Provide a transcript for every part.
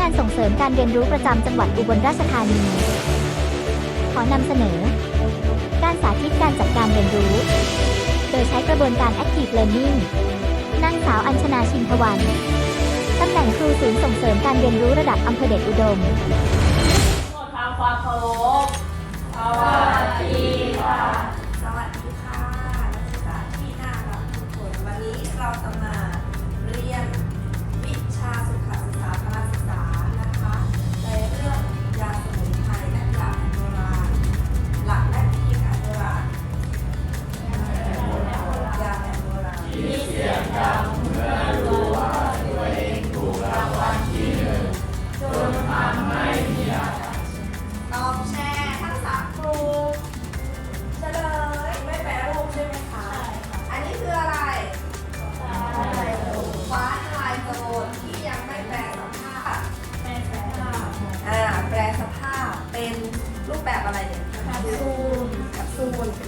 งานส่งเสริมการเรียนรู้ประจำจังหวัดอุบลราชธานี ขอนำเสนอ การสาธิตการจัดการเรียนรู้ โดยใช้กระบวนการ Active Learning นางสาวอัญชนาชินทวันตำแหน่งครูศูนย์ส่งเสริมการเรียนรู้ระดับอำเภอเดชอุดมขอทำความเคารพสวัสดีค่ะ สวัสดีค่ะนักศึกษาที่น่ารักทุกคนวันนี้เราจะมา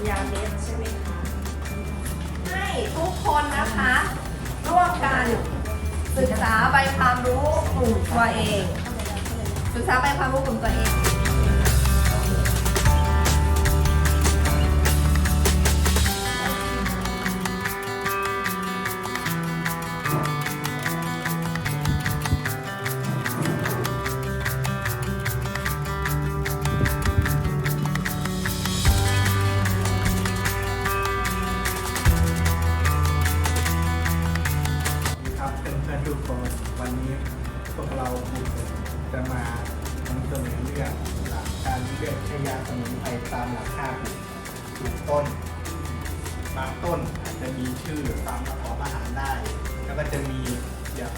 ยาเม็ดใช่ไหมคะให้ทุกคนนะคะ ร่วมกันศึกษาใบความรู้กลุ่มตัวเอง ศึกษาใบความรู้กลุ่มตัวเอง ยาสมุนไพรตามหลักค่าถูกต้น บางต้นอาจจะมีชื่อตามประกอบอาหารได้ แล้วก็จะมีอย่าง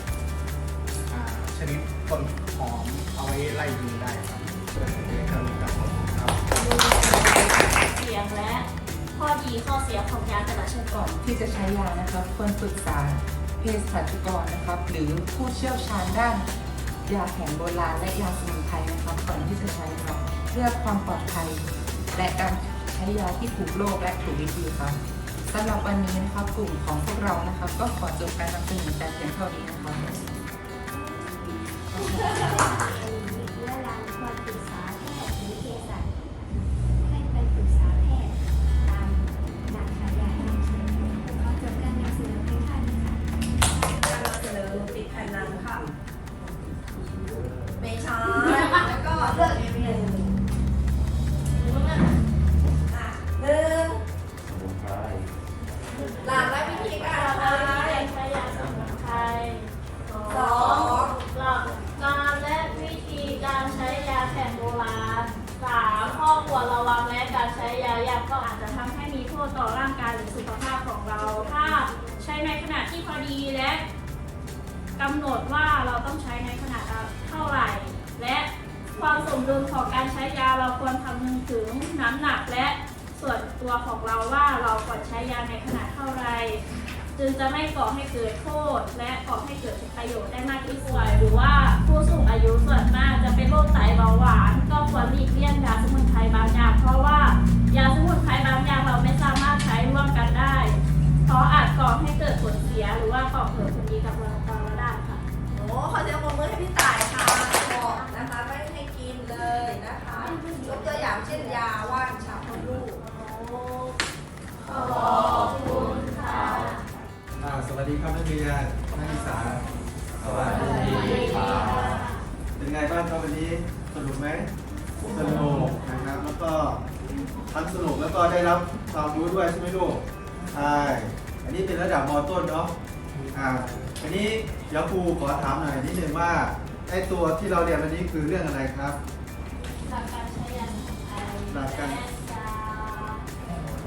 อ่าชนิดต้นหอมเอาไว้ไล่ยุงได้ครับเพื่อจะได้เข้าใจครับครับเสียงและข้อดีข้อเสียของยาแต่ละชนิดก่อนที่จะใช้ยานะครับควรปรึกษาเภสัชกรนะครับ หรือผู้เชี่ยวชาญด้านยาแผนโบราณและยาสมุนไพรนะครับก่อนที่จะใช้ครับเพื่อความปลอดภัย และการใช้ยาที่ถูกโรคและถูกวิธีครับสำหรับวันนี้นะคะกลุ่มของพวกเรานะคะก็ขอจบการนำเสนอแต่เพียงเท่านี้นะคะ หรือสุขภาพของเรา ถ้าใช้ในขณะที่พอดีและกำหนดว่าเราต้องใช้ในขนาดเท่าไหร่ และความสมดุลของการใช้ยาเราควรคำนึงถึงน้ำหนักและส่วนตัวของเราว่าเราควรใช้ยาในขนาดเท่าไหร่จึงจะไม่ก่อให้เกิดโทษ และก่อให้เกิดประโยชน์ได้มากที่สุดหรือว่าผู้สูงอายุส่วนมากจะเป็นโรคไตเบาหวาน ก็ควรหลีกเลี่ยงยาสมุนไพรบางอย่างเพราะว่ายาสมุนไพรบางอย่างเราไม่สามาร เพราะอาจก่อให้เกิดผลเสียหรือว่าก่อเกิดผลดีกับเราเราได้ค่ะ โอ้ขอเสียงปรบมือให้พี่ต่ายค่ะบอกนะคะไม่ให้กินเลยนะคะยกตัวอย่างเช่นยาว่านชาพลูกขอบคุณค่ะอ่าสวัสดีครับนักเรียนนักศึกษาสวัสดีครับเป็นไงบ้างครับวันนี้สนุกไหมสนุกนะครับแล้วก็ทั้งสนุกแล้วก็ได้รับความรู้ด้วยใช่ไหมลูก ใช่ อันนี้เป็นระดับมต้นเนาะ อ่า อันนี้เดี๋ยวครูขอถามหน่อยนิดนึงว่าไอ้ตัวที่เราเรียนวันนี้คือเรื่องอะไรครับ หลักการใช้ยาสมุนไพรหลักการและยา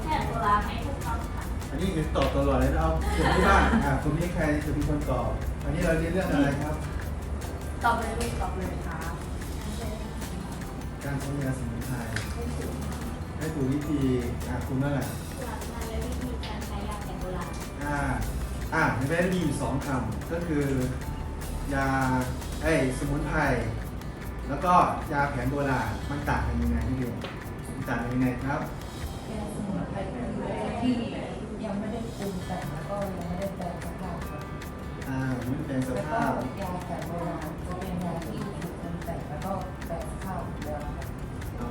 แพทย์โบราณให้ถูกต้องค่ะอันนี้คือตอบตลอดเลยนะเอากลุ่มที่บ้านอ่ากลุ่มนี้ใครจะเป็นคนตอบ อันนี้เราเรียนเรื่องอะไรครับ ตอบเลยลูกตอบเลยค่ะการใช้ยาสมุนไพรให้ถูกวิธีอ่าคุณนั่นแหละ อ่าอ่าในแม่มีอยู่สองคำก็คือยาไอสมุนไพรแล้วก็ยาแผนโบราณมันต่างกันยังไงพี่เดียวต่างกันยังไงครับยาสมุนไพรที่ยังไม่ได้ปรุงแต่งแล้วก็ยังไม่ได้แปลสภาพแล้วอ่ามันป็สภาพยาแผนโบราณจะเป็นยาที่ถูกปรุงแต่งแล้วก็แปลสภาพอยู่แล้วอ๋อ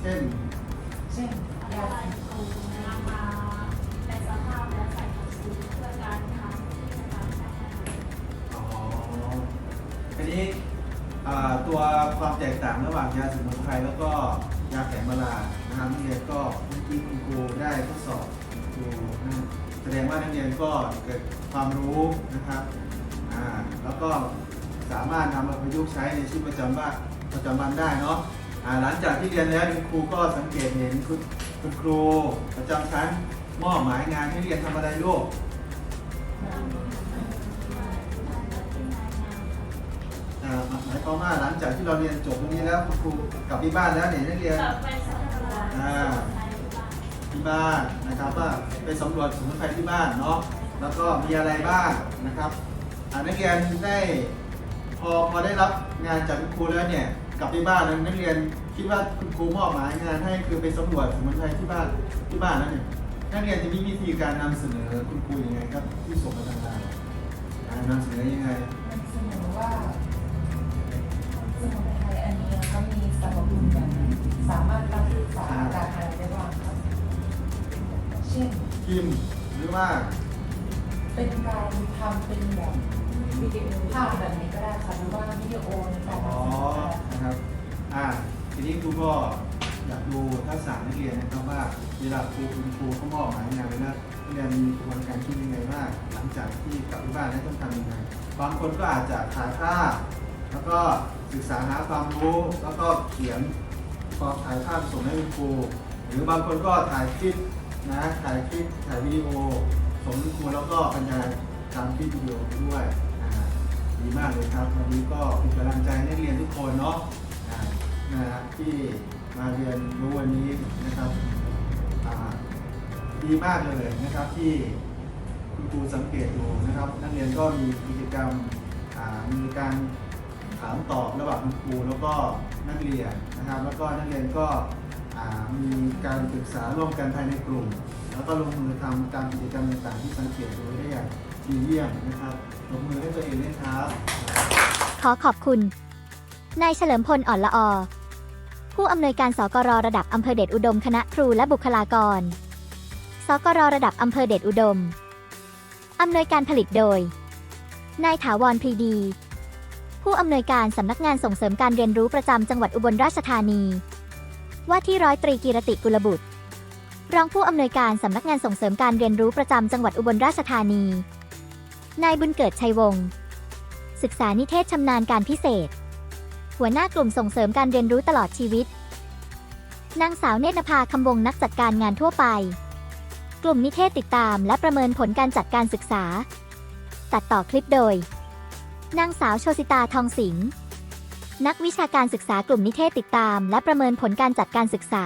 เช่น เช่นยา นี้ตัวความแตกต่างระหว่างยาสมุนไพรแล้วก็ยาแผนโบราณนะครับนักเรียนก็เมื่อกี้คุณครูได้ทดสอบอยู่นะแสดงว่านักเรียนก็เกิดความรู้นะครับอ่าแล้วก็สามารถนำมาประยุกต์ใช้ในชีวิตประจำวันประจำวันได้เนาะอ่าหลังจากที่เรียนแล้วคุณครูก็สังเกตเห็นคุณคุณครูประจำชั้นมอบหมายงานให้เรียนทำอะไรลูก พม่าหลังจากที่เราเรียนจบตรงนี้แล้วคุณครูกลับที่บ้านแล้วเนี่ยนักเรียนไปสำรวจอ่าที่บ้านนะครับว่าไปสำรวจสมุนไพรที่บ้านเนาะแล้วก็มีอะไรบ้างนะครับนักเรียนได้พอพอได้รับงานจากคุณครูแล้วเนี่ยกลับที่บ้านแล้วนักเรียนคิดว่าคุณครูมอบหมายงานให้คือไปสำรวจสมุนไพรที่บ้านที่บ้านแล้วเนี่ยนักเรียนจะมีวิธีการนำเสนอคุณครูยังไงครับที่ส่งมาทางไลน์นำเสนอยังไงมันเสนอว่า สมุนไพรอันนี้ก็มีสรรพคุณอย่างไรสามารถรักษาอาการอะไรได้บ้างครับเช่นพิมพ์หรือว่าเป็นการทำเป็นแบบวิดีโอภาพแบบนี้ก็ได้ค่ะหรือว่าวิดีโอในการอ๋อนำเสนอก็ได้นะครับอ่าทีนี้ครูก็อยากดูทักษะนักเรียนนะครับว่าเวลาครูคุณครูเขามอบหมายงานไปแล้วนักเรียนมีกระบวนการคิดยังไงบ้างหลังจากที่กลับที่บ้านแล้วต้องทำยังไงบางคนก็อาจจะถ่ายภาพ แล้วก็ศึกษาหาความรู้ แล้วก็เขียนพอถ่ายภาพส่งให้คุณครู หรือบางคนก็ถ่ายคลิปนะถ่ายคลิปถ่ายวิดีโอส่งให้คุณครูแล้วก็บรรยายตามคลิปวิดีโอด้วยดีมากเลยครับวันนี้ก็เป็นกำลังใจให้นักเรียนทุกคนเนาะนะที่มาเรียนรู้วันนี้นะครับดีมากเลยนะครับที่คุณครูสังเกตดูนะครับ นักเรียนก็มีกิจกรรมมีการ ถามตอบระหว่างคุณครูแล้วก็นักเรียนนะครับ แล้วก็นักเรียนก็มีการปรึกษาร่วมกันภายในกลุ่ม แล้วก็ลงมือทำตามกิจกรรมต่างๆ ที่สังเกตดูได้อย่างดีเยี่ยมนะครับลงมือให้ตัวเองด้วยครับขอขอบคุณ นายเฉลิมพลอ่อนละอผู้อำนวยการสกรระดับอำเภอเดชอุดม คณะครูและบุคลากร สกรระดับอำเภอเดชอุดมอำนวยการผลิตโดย นายถาวรพีดี ผู้อำนวยการสำนักงานส่งเสริมการเรียนรู้ประจำจังหวัดอุบลราชธานี ว่าที่ร้อยตรีกีรติกุลบุตร รองผู้อำนวยการสำนักงานส่งเสริมการเรียนรู้ประจำจังหวัดอุบลราชธานี นายบุญเกิดชัยวงศ์ศึกษานิเทศชำนาญการพิเศษ หัวหน้ากลุ่มส่งเสริมการเรียนรู้ตลอดชีวิต นางสาวเนตรนภาคำวงนักจัดการงานทั่วไป กลุ่มนิเทศติดตามและประเมินผลการจัดการศึกษา ตัดต่อคลิปโดย นางสาวโชสิตาทองสิงห์นักวิชาการศึกษากลุ่มนิเทศติดตาม และประเมินผลการจัดการศึกษา